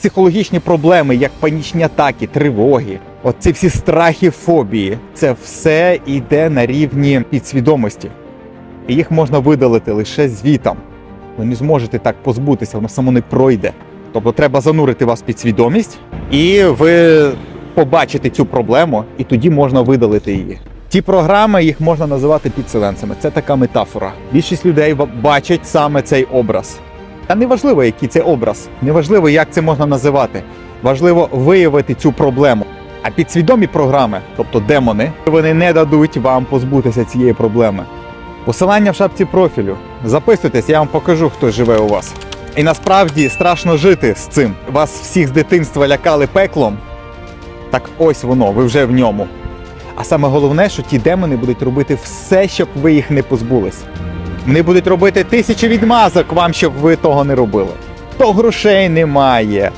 психологічні проблеми, як панічні атаки, тривоги, оці всі страхи, фобії, це все йде на рівні підсвідомості. І їх можна видалити лише звітом. Ви не зможете так позбутися, воно само не пройде. Тобто треба занурити вас в підсвідомість, і ви побачите цю проблему, і тоді можна видалити її. Ті програми їх можна називати підселенцями. Це така метафора. Більшість людей бачать саме цей образ. Та не важливо, який це образ, не важливо, як це можна називати. Важливо виявити цю проблему. А підсвідомі програми, тобто демони, вони не дадуть вам позбутися цієї проблеми. Посилання в шапці профілю. Записуйтесь, я вам покажу, хто живе у вас. І насправді страшно жити з цим. Вас всіх з дитинства лякали пеклом. Так ось воно, ви вже в ньому. А саме головне, що ті демони будуть робити все, щоб ви їх не позбулись. Вони будуть робити тисячі відмазок вам, щоб ви того не робили. То грошей немає,